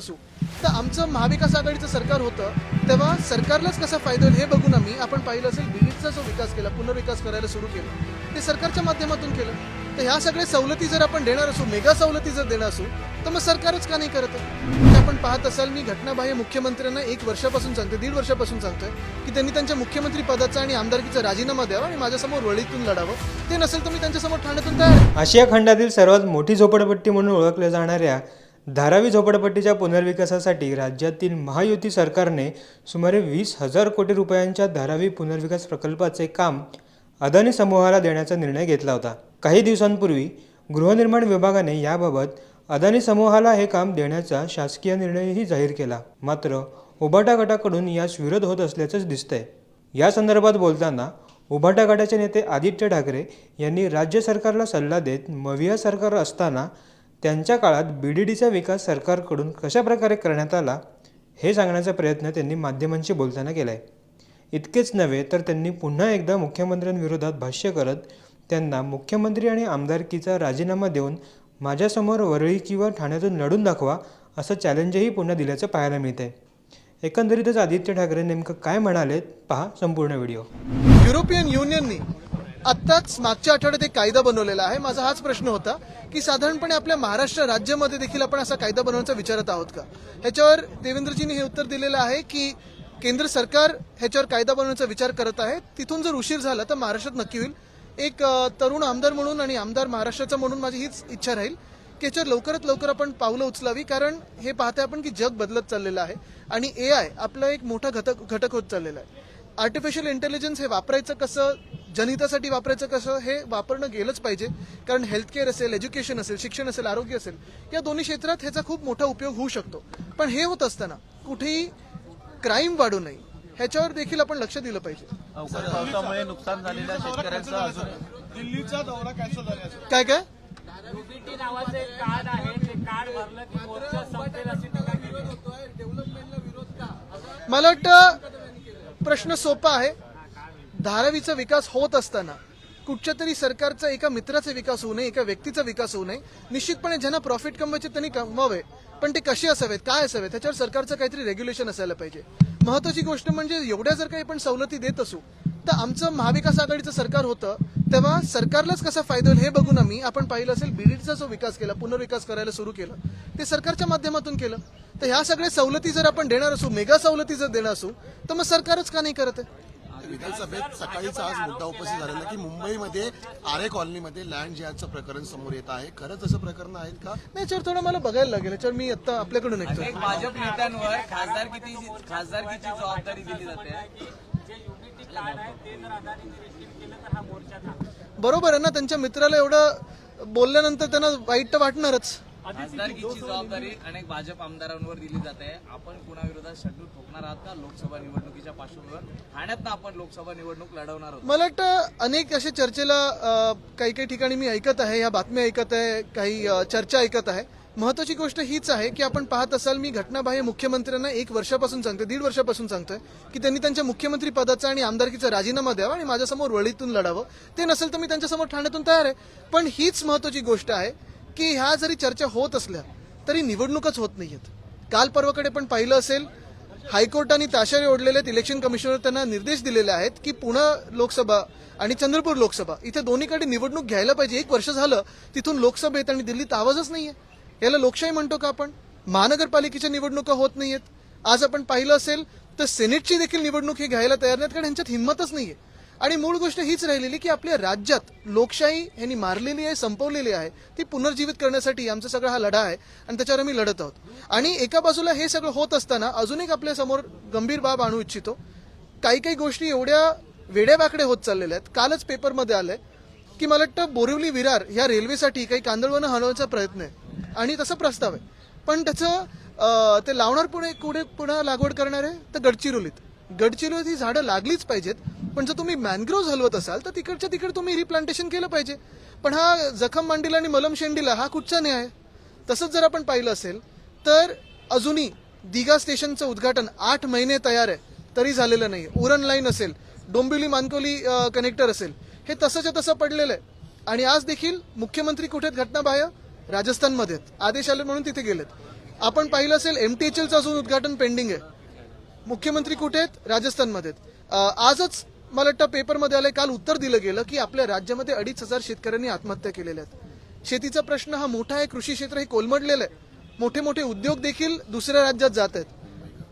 असू. तर आमचं महाविकास आघाडीचं सरकार होतं तेव्हा सरकारलाच कसा फायदा होईल हे बघून आम्ही आपण पाहिलं असेल बीडचा जो विकास केला पुनर्विकास करायला सुरू केला. ते सरकारच्या माध्यमातून केलं. तर ह्या सगळ्या सवलती जर आपण देणार असू मेगा सवलती जर देणार असू तर मग सरकारच का नाही करत? आहे? आपण पाहत असाल मी घटनाबाह्य मुख्यमंत्र्यांना एक वर्षापासून सांगते दीड वर्षापासून सांगतोय की त्यांनी त्यांच्या मुख्यमंत्री पदाचा आणि आमदारकीचा राजीनामा द्यावा आणि माझ्यासमोर वळीतून लढावं. ते नसेल तर मी त्यांच्यासमोर ठाण्यातून तयार आशिया खंडातील सर्वात मोठी झोपडपट्टी म्हणून ओळखल्या जाणाऱ्या धारावी झोपडपट्टीच्या पुनर्विकासासाठी राज्यातील महायुती सरकारने सुमारे वीस हजार कोटी रुपयांच्या धारावी पुनर्विकास प्रकल्पाचे काम अदानी समूहाला देण्याचा निर्णय घेतला होता. काही दिवसांपूर्वी गृहनिर्माण विभागाने याबाबत अदानी समूहाला हे काम देण्याचा शासकीय निर्णयही जाहीर केला. मात्र उभाटा गटाकडून यास विरोध होत असल्याचंच दिसतंय. या संदर्भात बोलताना उभाटा गटाचे नेते आदित्य ठाकरे यांनी राज्य सरकारला सल्ला देत मविया सरकार असताना त्यांच्या काळात बी डी डीचा विकास सरकारकडून कशाप्रकारे करण्यात आला हे सांगण्याचा प्रयत्न त्यांनी माध्यमांशी बोलताना केला आहे इतकेच नव्हे तर त्यांनी पुन्हा एकदा मुख्यमंत्र्यांविरोधात भाष्य करत त्यांना मुख्यमंत्री आणि आमदारकीचा राजीनामा देऊन माझ्यासमोर वरळी किंवा ठाण्यातून लढून दाखवा असं चॅलेंजही पुन्हा दिल्याचं पाहायला मिळतंय. एकंदरीतच आदित्य ठाकरे नेमकं काय म्हणालेत पहा संपूर्ण व्हिडिओ. युरोपियन युनियननी आत्ताच मागच्या आठवड्यात एक कायदा बनवलेला आहे. माझा हाच प्रश्न होता की साधारणपणे आपल्या महाराष्ट्र राज्यामध्ये देखील आपण असा कायदा बनवण्याचा विचारत आहोत का? ह्याच्यावर देवेंद्रजींनी हे उत्तर दिलेलं आहे की केंद्र सरकार ह्याच्यावर कायदा बनवण्याचा विचार करत आहे. तिथून जर उशीर झाला तर महाराष्ट्रात नक्की होईल. एक तरुण आमदार म्हणून आणि आमदार महाराष्ट्राचा म्हणून माझी हीच इच्छा राहील की याच्यावर लवकरात लवकर आपण पावलं उचलावी कारण हे पाहते आपण की जग बदलत चाललेलं आहे आणि ए आय आपला एक मोठा घटक घटक होत चाललेला आहे. आर्टिफिशियल इंटेलिजन्स हे वापरायचं कसं जनहितासाठी वापरायचं कसं हे वापरणं गेलंच पाहिजे. कारण हेल्थकेअर असेल एज्युकेशन असेल शिक्षण असेल आरोग्य असेल या दोन्ही क्षेत्रात ह्याचा खूप मोठा उपयोग होऊ शकतो. पण हे होत असताना कुठेही क्राईम वाढू नये ह्याच्यावर देखील आपण लक्ष दिलं पाहिजे. पावसामुळे नुकसान झालेल्या शेतकऱ्यांचं अजून दिल्लीचा दौरा कॅन्सल झाला काय काय? युबीटी नावाचं एक कार्ड आहे ते कार्ड भरलं की मोर्चा संपेल अशी टीका केली. आहे. मला वाटतं प्रश्न सोपा आहे. धारावीचा विकास होत असताना कुठच्या तरी सरकारचा एका मित्राचा विकास होऊ नये एका व्यक्तीचा विकास होऊ नये निश्चितपणे ज्यांना प्रॉफिट कमवायचे त्यांनी कमवावे. पण ते कसे असावेत काय असावेत त्याच्यावर सरकारचं काहीतरी रेग्युलेशन असायला पाहिजे. महत्वाची गोष्ट म्हणजे एवढ्या जर काही आपण सवलती देत असू तर आमचं महाविकास आघाडीचं सरकार होतं तेव्हा सरकारलाच कसा फायदा होईल हे बघून आम्ही आपण पाहिलं असेल बीडीचा जो विकास केला पुनर्विकास करायला सुरू केलं ते सरकारच्या माध्यमातून केलं. तर ह्या सगळ्या सवलती जर आपण देणार असू मेगा सवलती जर देणार असू तर मग सरकारच का नाही करत आहे? विधानसभेत सकाळीचा आज मुद्दा उपस्थित झालेला की मुंबईमध्ये आरे कॉलनीमध्ये लँड जिहादचं प्रकरण समोर येत आहे. खरंच असं प्रकरण आहेत का? नाही याच्यावर थोडं मला बघायला लागेल. याच्यावर मी आता आपल्याकडून अनेक भाजप नेत्यांवर खासदार किती खासदारकीची जबाबदारी दिली जाते? जे युबीटी कार्ड आहे ते जर अदानी रिसीव्ह केलं तर हा मोर्चा थांबेल बरोबर आहे ना त्यांच्या मित्राला एवढं बोलल्यानंतर त्यांना वाईट तर वाटणारच. खासदारकीची जबाबदारी अनेक भाजप आमदारांवर दिली जाते. आपण कुणाविरोधात शड्डू ठोकणार आहात का? लोकसभा निवडणुकीच्या पार्श्वभूमीवर. ठाण्यात आपण लोकसभा निवडणूक लढवणार आहोत. मला वाटतं अनेक असे चर्चेला काही काही ठिकाणी मी ऐकत आहे ह्या बातम्या ऐकत आहे काही चर्चा ऐकत आहे. महत्वाची गोष्ट हीच आहे की आपण पाहत असाल मी घटनाबाह्य मुख्यमंत्र्यांना एक वर्षापासून सांगतोय दीड वर्षापासून सांगतोय की त्यांनी त्यांच्या मुख्यमंत्री पदाचा आणि आमदारकीचा राजीनामा द्यावा आणि माझ्यासमोर वळीतून लढावं. ते नसेल तर मी त्यांच्यासमोर ठाण्यातून तयार आहे. पण हीच महत्वाची गोष्ट आहे की ह्या जरी चर्चा होत असल्या तरी निवडणूकच होत नाहीयेत. काल पर्वाकडे पण पाहिलं असेल हायकोर्टाने ताशारे ओढलेले आहेत इलेक्शन कमिशनर त्यांना निर्देश दिलेले आहेत की पुणे लोकसभा आणि चंद्रपूर लोकसभा इथे दोन्हीकडे निवडणूक घ्यायला पाहिजे. एक वर्ष झालं तिथून लोकसभेत आणि दिल्लीत आवाजच नाहीये. याला लोकशाही म्हणतो का आपण? महानगरपालिकेच्या निवडणुका होत नाहीयेत. आज आपण पाहिलं असेल तर सेनेटची देखील निवडणूक ही घ्यायला तयार नाहीत कारण ह्यांच्यात हिंमतच नाहीये. आणि मूळ गोष्ट हीच राहिलेली की आपल्या राज्यात लोकशाही ह्यांनी मारलेली आहे संपवलेली आहे ती पुनर्जीवित करण्यासाठी आमचा सगळा हा लढा आहे आणि त्याच्यावर आम्ही लढत आहोत. आणि एका बाजूला हे सगळं होत असताना अजून एक आपल्यासमोर गंभीर बाब आणू इच्छितो. काही काही गोष्टी एवढ्या वेड्यावाकडे होत चाललेल्या आहेत. कालच पेपरमध्ये आलंय की मला वाटतं बोरिवली विरार ह्या रेल्वेसाठी काही कांदळवनं हलवण्याचा प्रयत्न आहे. आणि तसा प्रस्ताव आहे. पण त्याचं ते लावणार पुढे कुठे पुन्हा लागवड करणार आहे? तर गडचिरोलीत. गडचिरोलीत ही झाडं लागलीच पाहिजेत. पण जर तुम्ही मॅनग्रोव्ह हलवत असाल तर तिकडच्या तिकडे तुम्ही रिप्लांटेशन केलं पाहिजे. पण हा जखम मांडीला आणि मलम शेंडीला हा कुठचा न्याय? आहे? तसंच जर आपण पाहिलं असेल तर अजूनही दिघा स्टेशनचं उद्घाटन आठ महिने तयार आहे तरी झालेलं नाही. उरण लाईन असेल डोंबिवली मानकोली कनेक्टर असेल हे तसंच्या तसं पडलेलं आहे. आणि आज देखील मुख्यमंत्री कुठे आहेत घटनाबाह्य? राजस्थानमध्ये. आहेत. आदेश आले म्हणून तिथे गेलेत. आपण पाहिलं असेल एमटीएचएलचं अजून उद्घाटन पेंडिंग आहे. मुख्यमंत्री कुठे आहेत राजस्थानमध्ये. आहेत. आजच मला वाटतं पेपरमध्ये आलंय काल उत्तर दिलं गेलं की आपल्या राज्यामध्ये अडीच हजार शेतकऱ्यांनी आत्महत्या केलेल्या आहेत. शेतीचा प्रश्न हा मोठा आहे कृषी क्षेत्र हे कोलमडलेलं आहे. मोठे मोठे उद्योग देखील दुसऱ्या राज्यात जात आहेत.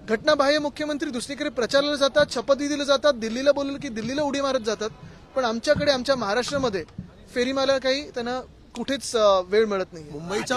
घटनाबाह्य मुख्यमंत्री दुसरीकडे प्रचारला जातात शपथविधीला जातात दिल्लीला बोलवलं की दिल्लीला उडी मारत जातात. पण आमच्याकडे आमच्या महाराष्ट्रामध्ये फेरीमाला काही त्यांना कुठेच वेळ मिळत नाही मुंबईचा